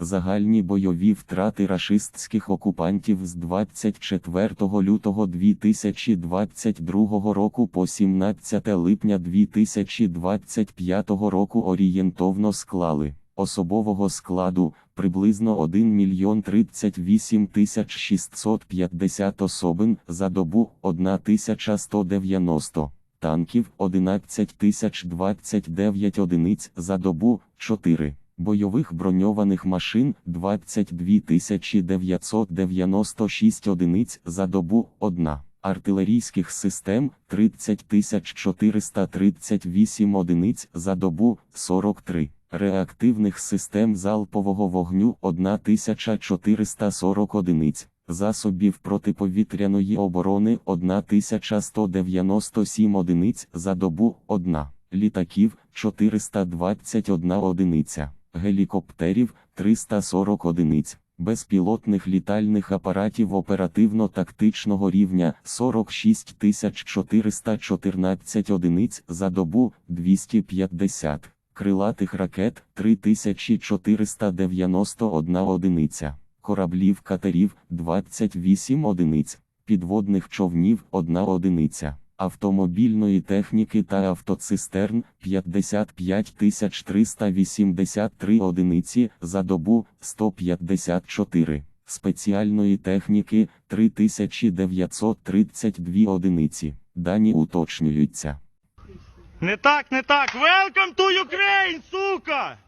Загальні бойові втрати рашистських окупантів з 24 лютого 2022 року по 17 липня 2025 року орієнтовно склали особового складу приблизно 1 мільйон 38 тисяч 650 особин за добу 1190 танків 11 тисяч 29 одиниць за добу 4. Бойових броньованих машин 22 996 одиниць за добу 1. Артилерійських систем 30 438 одиниць за добу 43. Реактивних систем залпового вогню 1440 одиниць. Засобів протиповітряної оборони 1197 одиниць за добу 1. Літаків 421 одиниця. Гелікоптерів 340 одиниць. Безпілотних літальних апаратів оперативно-тактичного рівня 46 414 одиниць за добу 250. Крилатих ракет 3491 одиниця. Кораблів катерів 28 одиниць. Підводних човнів 1 одиниця. Автомобільної техніки та автоцистерн 55 383 одиниці за добу 154. Спеціальної техніки 3932 одиниці. Дані уточнюються. Не так, не так. Welcome to Ukraine, сука!